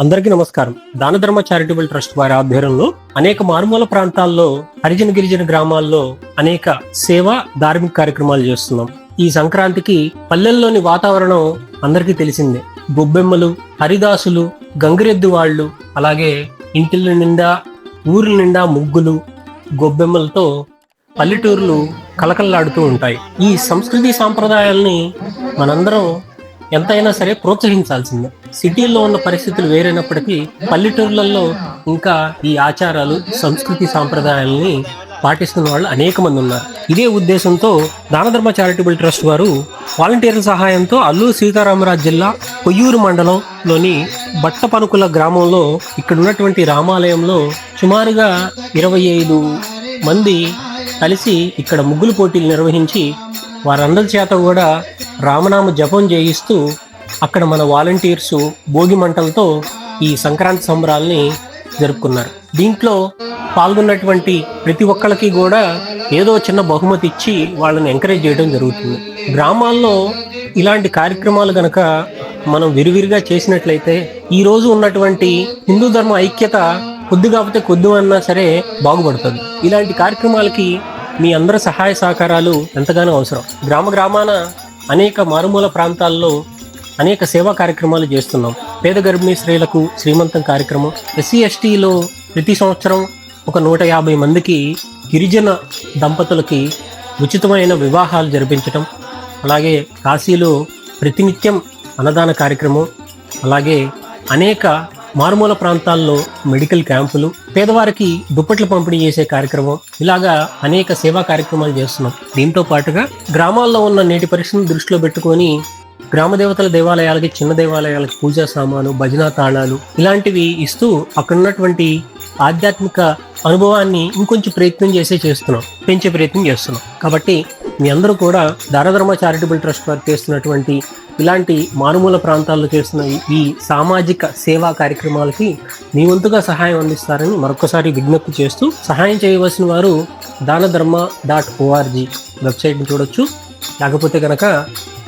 అందరికీ నమస్కారం. Danadharma charitable trust వారి ఆధ్వర్యంలో అనేక మారుమూల ప్రాంతాల్లో హరిజన గిరిజన గ్రామాల్లో అనేక సేవా ధార్మిక కార్యక్రమాలు చేస్తున్నాం. ఈ సంక్రాంతికి పల్లెల్లోని వాతావరణం అందరికీ తెలిసిందే. గొబ్బెమ్మలు హరిదాసులు గంగిరెద్దు వాళ్ళు అలాగే ఇంటిల నిండా ఊరి నిండా ముగ్గులు గొబ్బెమ్మలతో పల్లెటూర్లు కలకల్లాడుతూ ఉంటాయి. ఈ సంస్కృతి సాంప్రదాయాల్ని మనందరం ఎంతైనా సరే ప్రోత్సహించాల్సిందే. సిటీల్లో ఉన్న పరిస్థితులు వేరైనప్పటికీ పల్లెటూర్లలో ఇంకా ఈ ఆచారాలు సంస్కృతి సాంప్రదాయాలని పాటిస్తున్న వాళ్ళు అనేక మంది ఉన్నారు. ఇదే ఉద్దేశంతో దానధర్మ చారిటబుల్ ట్రస్ట్ వారు వాలంటీర్ల సహాయంతో అల్లూరు సీతారామరాజు జిల్లా కొయ్యూరు మండలంలోని బట్టపనుకుల గ్రామంలో ఇక్కడ ఉన్నటువంటి రామాలయంలో సుమారుగా ఇరవై ఐదు మంది కలిసి ఇక్కడ ముగ్గులు పోటీలు నిర్వహించి వారందరి చేత కూడా రామనామ జపం చేయిస్తూ అక్కడ మన వాలంటీర్స్ భోగి మంటలతో ఈ సంక్రాంతి సంబరాల్ని జరుపుకున్నారు. దీంట్లో పాల్గొన్నటువంటి ప్రతి ఒక్కళ్ళకి కూడా ఏదో చిన్న బహుమతి ఇచ్చి వాళ్ళని ఎంకరేజ్ చేయడం జరుగుతుంది. గ్రామాల్లో ఇలాంటి కార్యక్రమాలు గనక మనం విరివిరిగా చేసినట్లయితే ఈ రోజు ఉన్నటువంటి హిందూ ధర్మ ఐక్యత కొద్ది కాకపోతే కొద్ది అన్నా సరే బాగుపడుతుంది. ఇలాంటి కార్యక్రమాలకి మీ అందరి సహాయ సహకారాలు ఎంతగానో అవసరం. గ్రామ గ్రామాన అనేక మారుమూల ప్రాంతాల్లో అనేక సేవా కార్యక్రమాలు చేస్తున్నాం. పేద గర్భిణీ స్త్రీలకు శ్రీమంతం కార్యక్రమం. ఎస్సీ ఎస్టీలో ప్రతి సంవత్సరం ఒక నూట యాభై మందికి గిరిజన దంపతులకి ఉచితమైన వివాహాలు జరిపించటం అలాగే కాశీలో ప్రతినిత్యం అన్నదాన కార్యక్రమం అలాగే అనేక మారుమూల ప్రాంతాల్లో మెడికల్ క్యాంపులు పేదవారికి దుప్పట్లు పంపిణీ చేసే కార్యక్రమం ఇలాగా అనేక సేవా కార్యక్రమాలు చేస్తున్నాం. దీంతో పాటుగా గ్రామాల్లో ఉన్న నేటి పరిస్థితిని దృష్టిలో పెట్టుకొని గ్రామ దేవతల దేవాలయాలకి చిన్న దేవాలయాలకి పూజా సామాను భజనా తాళాలు ఇలాంటివి ఇస్తూ అక్కడ ఉన్నటువంటి ఆధ్యాత్మిక అనుభవాన్ని ఇంకొంచెం ప్రయత్నం చేసే చేస్తున్నాం పెంచే ప్రయత్నం చేస్తున్నాం. కాబట్టి మీ అందరూ కూడా దారధర్మ చారిటబుల్ ట్రస్ట్ వారు చేస్తున్నటువంటి ఇలాంటి మారుమూల ప్రాంతాల్లో చేస్తున్న ఈ- సామాజిక సేవా కార్యక్రమాలకి మీ వంతుగా సహాయం అందిస్తారని మరొకసారి విజ్ఞప్తి చేస్తూ సహాయం చేయవలసిన వారు దానధర్మ డాట్ ఓఆర్జీ వెబ్సైట్ని చూడొచ్చు. లేకపోతే కనుక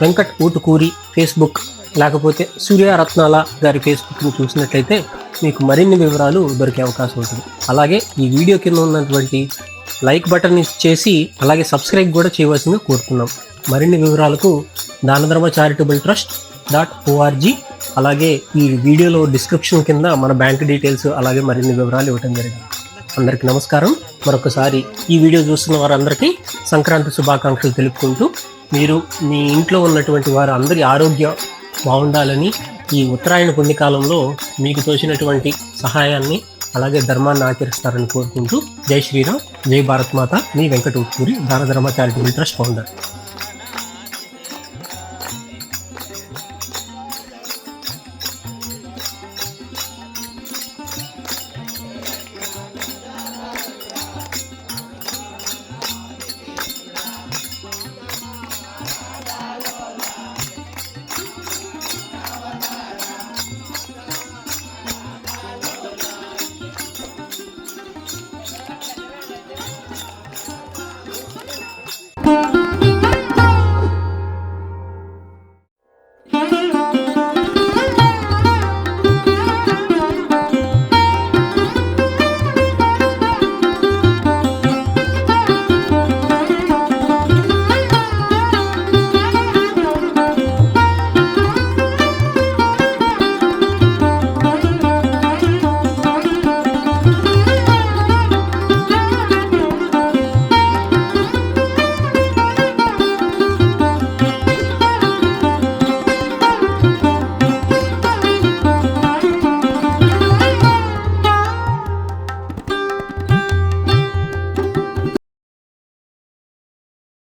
వెంకట్ ఊటుకూరి ఫేస్బుక్ లేకపోతే సూర్యరత్నాల గారి ఫేస్బుక్ని చూసినట్లయితే మీకు మరిన్ని వివరాలు దొరికే అవకాశం ఉంటుంది. అలాగే ఈ వీడియో కింద ఉన్నటువంటి లైక్ బటన్ చేసి అలాగే సబ్స్క్రైబ్ కూడా చేయవలసిందిగా కోరుతున్నాం మరిన్ని వివరాలకు Danadharma charitable trust dot O R G అలాగే ఈ వీడియోలో డిస్క్రిప్షన్ కింద మన బ్యాంక్ డీటెయిల్స్ అలాగే మరిన్ని వివరాలు ఇవ్వడం జరిగింది. అందరికీ నమస్కారం. మరొకసారి ఈ వీడియో చూస్తున్న వారందరికీ సంక్రాంతి శుభాకాంక్షలు తెలుపుకుంటూ మీరు మీ ఇంట్లో ఉన్నటువంటి వారు అందరి ఆరోగ్యం బాగుండాలని ఈ ఉత్తరాయణ పుణ్యకాలంలో మీకు తోచినటువంటి సహాయాన్ని అలాగే ధర్మాన్ని ఆచరిస్తారని కోరుకుంటూ జై శ్రీరామ్ జై భారత్ మాత మీ వెంకట దాన ధర్మ చారిటబుల్ ట్రస్ట్ ఫౌండర్.